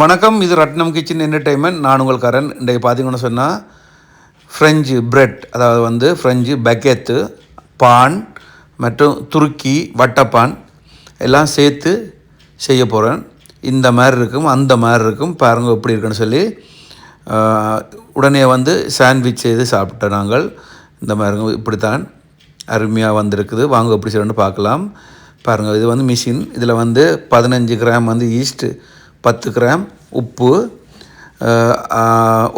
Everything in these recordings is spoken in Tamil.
வணக்கம் இது ரட்னம் கிச்சன் என்டர்டைன்மெண்ட் நான் உங்கள் கரன் இன்றைக்கு பார்த்தீங்கன்னு சொன்னால் ஃப்ரெஞ்சு பிரெட் அதாவது வந்து ஃப்ரெஞ்சு பக்கெத்து பான் மற்றும் துருக்கி வட்டப்பான் எல்லாம் சேர்த்து செய்ய போகிறேன் இந்த மாதிரி இருக்கும் அந்த மாதிரி இருக்கும். பாருங்கள் எப்படி இருக்குன்னு சொல்லி உடனே வந்து சாண்ட்விச் செய்து சாப்பிட்டோம் நாங்கள். இந்த மாதிரி இப்படித்தான் அருமையாக வந்திருக்குது. வாங்க எப்படி செய்யணும்னு பார்க்கலாம். பாருங்கள் இது வந்து மிஷின் இதில் வந்து பதினஞ்சு கிராம் வந்து ஈஸ்ட்டு பத்து கிராம் உப்பு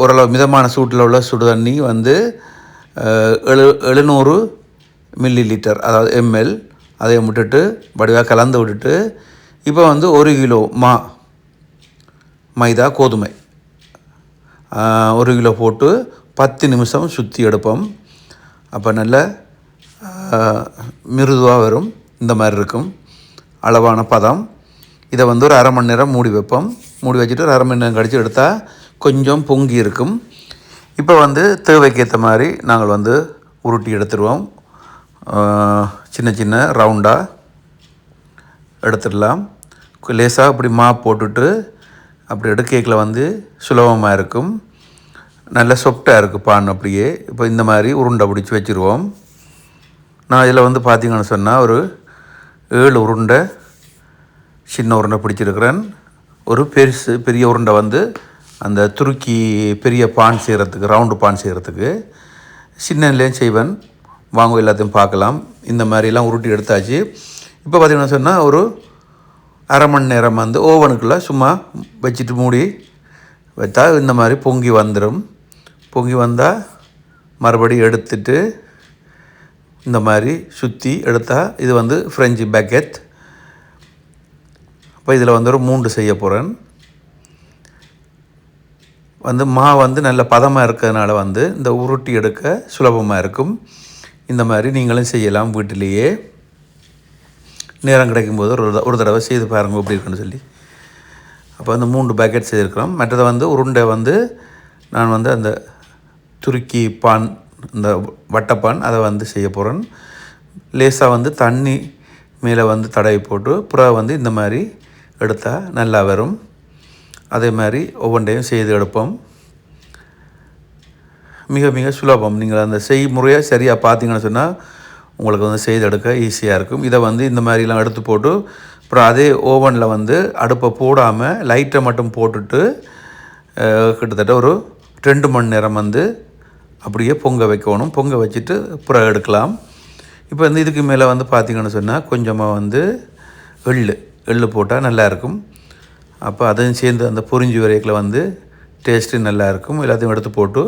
ஓரளவு மிதமான சூட்டில் உள்ள சுடு தண்ணி வந்து எழு எழுநூறு மில்லி லிட்டர் அதாவது எம்எல் அதை விட்டுட்டு வடிவாக கலந்து விட்டுட்டு இப்போ வந்து ஒரு கிலோ மா மைதா கோதுமை. ஒரு கிலோ போட்டு பத்து நிமிஷம் சுற்றி எடுப்போம். அப்போ நல்ல மிருதுவாக வரும். இந்த மாதிரி இருக்கும். அளவான பதம். இதை வந்து ஒரு அரை மணி நேரம் மூடி வைப்போம். மூடி வச்சுட்டு ஒரு அரை மணி நேரம் கழித்து எடுத்தால் கொஞ்சம் பொங்கி இருக்கும். இப்போ வந்து தேவைக்கு ஏற்ற மாதிரி நாங்கள் வந்து உருட்டி எடுத்துருவோம். சின்ன சின்ன ரவுண்டாக எடுத்துடலாம். லேசாக இப்படி மா போட்டுட்டு அப்படி எடுக்கைக்கில் வந்து சுலபமாக இருக்கும். நல்ல சொப்டாக இருக்குது பான் அப்படியே. இப்போ இந்த மாதிரி உருண்டை பிடிச்சி வச்சுருவோம். நான் இதில் வந்து பார்த்திங்கன்னு சொன்னால் ஒரு ஏழு உருண்டை சின்ன உருண்டை பிடிச்சிருக்கிறேன். ஒரு பெருசு பெரிய உருண்டை வந்து அந்த துருக்கி பெரிய பான் செய்கிறதுக்கு ரவுண்டு பான் செய்கிறதுக்கு சின்னலேயும் செய்வேன். வாங்க எல்லாத்தையும் பார்க்கலாம். இந்த மாதிரிலாம் உருட்டி எடுத்தாச்சு. இப்போ பார்த்தீங்கன்னா சொன்னால் ஒரு அரை மணி நேரம் வந்து ஓவனுக்குள்ளே சும்மா வச்சுட்டு மூடி வைத்தா இந்த மாதிரி பொங்கி வந்துடும் பொங்கி வந்தால் மறுபடியும் எடுத்துட்டு இந்த மாதிரி சுற்றி எடுத்தால் இது வந்து ஃப்ரெஞ்சு பேக்கெட் இப்போ இதில் வந்து ஒரு மூன்று செய்ய போகிறேன் வந்து மா வந்து நல்ல பதமாக இருக்கிறதுனால வந்து இந்த உருட்டி எடுக்க சுலபமாக இருக்கும். இந்த மாதிரி நீங்களும் செய்யலாம் வீட்டிலேயே. நேரம் கிடைக்கும்போது ஒரு த- ஒரு தடவை செய்து பாருங்க எப்படி இருக்குன்னு சொல்லி. அப்போ வந்து மூன்று பேக்கெட் செய்திருக்கிறோம். மற்றதை வந்து உருண்டை வந்து நான் வந்து அந்த துருக்கி பான் இந்த வட்டப்பான் அதை வந்து செய்ய போகிறேன் லேசாக வந்து தண்ணி மேலே வந்து தடவி போட்டு புறா வந்து இந்த மாதிரி எடுத்தால் நல்லா வரும். அதே மாதிரி ஒவ்வொன்றையும் செய்து எடுப்போம். மிக மிக சுலபம். நீங்கள் அந்த செய்முறையை சரியாக பார்த்தீங்கன்னு சொன்னால் உங்களுக்கு வந்து செய்து எடுக்க ஈஸியாக இருக்கும். இதை வந்து இந்த மாதிரிலாம் எடுத்து போட்டு அப்புறம் அதே ஓவனில் வந்து அடுப்பை போடாமல் லைட்டை மட்டும் போட்டுட்டு கிட்டத்தட்ட ஒரு ரெண்டு மணி நேரம் வந்து அப்படியே பொங்க வைக்கணும். பொங்க வச்சுட்டு புற எடுக்கலாம். இப்போ வந்து இதுக்கு மேலே வந்து பார்த்தீங்கன்னு சொன்னால் கொஞ்சமாக வந்து எள்ளு. எள்ளு போட்டால் நல்லாயிருக்கும். அப்போ அதையும் சேர்ந்து அந்த பொரிஞ்சு வரைக்கில் வந்து டேஸ்ட்டு நல்லாயிருக்கும். எல்லாத்தையும் எடுத்து போட்டு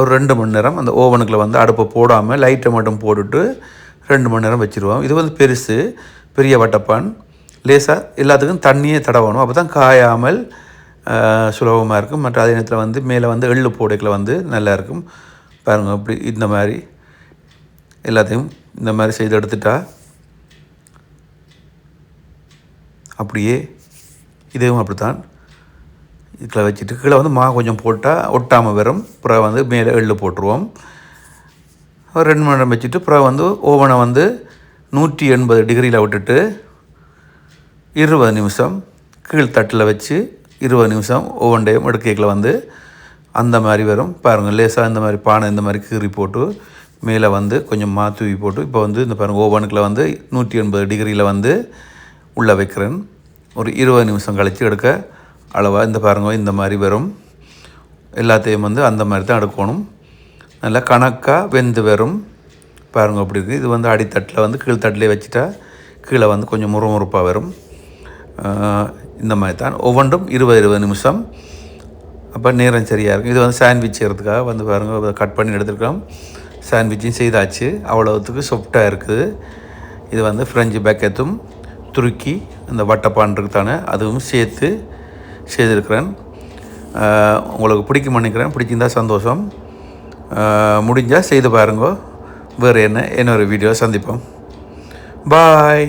ஒரு ரெண்டு மணி நேரம் அந்த ஓவனுக்குள்ள வந்து அடுப்பை போடாமல் லைட்டை மட்டும் போட்டுட்டு ரெண்டு மணி நேரம் வச்சுருவோம். இது வந்து பெருசு பெரிய வட்டப்பான். லேசாக எல்லாத்துக்கும் தண்ணியே தடவணும். அப்போ தான் காயாமல் சுலபமாக இருக்கும். மற்ற அதே நேரத்தில் வந்து மேலே வந்து எள்ளு போடைக்கில் வந்து நல்லாயிருக்கும். பாருங்கள் அப்படி இந்த மாதிரி. எல்லாத்தையும் இந்த மாதிரி செய்து எடுத்துட்டா அப்படியே இதுவும் அப்படித்தான் இதில் வச்சுட்டு கீழே வந்து மா கொஞ்சம் போட்டால் ஒட்டாமல் வரும் பிறகு வந்து மேலே எள்ளு போட்டுருவோம். ரெண்டு மணி நேரம் வச்சுட்டு பிறகு வந்து ஓவனை வந்து நூற்றி எண்பது டிகிரியில் விட்டுட்டு இருபது நிமிஷம் கீழ் தட்டில் வச்சு இருபது நிமிஷம் ஓவன்டையும் எடுக்கைக்கில் வந்து அந்த மாதிரி வரும் பாருங்கள் லேசாக இந்த மாதிரி பானை இந்த மாதிரி கீறி போட்டு மேலே வந்து கொஞ்சம் மா தூவி போட்டு இப்போ வந்து இந்த பாருங்கள் ஓவனுக்குள்ளே வந்து நூற்றி எண்பது டிகிரியில் வந்து உள்ளே வைக்கிறேன். ஒரு இருபது நிமிஷம் கழித்து எடுக்க அளவாக இந்த பாருங்க இந்த மாதிரி வரும். எல்லாத்தையும் வந்து அந்த மாதிரி தான் எடுக்கணும். நல்லா கணக்காக வெந்து வரும். பாருங்க அப்படி இருக்குது இது வந்து அடித்தட்டில் வந்து கீழ்த்தட்டிலே வச்சுட்டா கீழே வந்து கொஞ்சம் முறுமுறுப்பாக வரும். இந்த மாதிரி தான். ஒவ்வொன்றும் இருபது இருபது நிமிஷம். அப்போ நேரம் சரியாக இருக்கும். இது வந்து சாண்ட்விச் செய்கிறதுக்காக வந்து பாருங்க கட் பண்ணி எடுத்துருக்கோம். சாண்ட்விச்சும் செய்தாச்சு. அவ்வளோத்துக்கு சாஃப்டாக இருக்குது. இது வந்து ஃப்ரெஞ்சு பேக்கெத்தும் துருக்கி அந்த வட்டப்பான் இருக்கு தானே அதுவும் சேர்த்து செய்திருக்கிறேன். உங்களுக்கு பிடிக்கும் நினைக்கிறேன். பிடிச்சிருந்தா சந்தோஷம். முடிஞ்சால் செய்து பாருங்க. வேறு என்ன இன்னொரு வீடியோ சந்திப்போம். பாய்.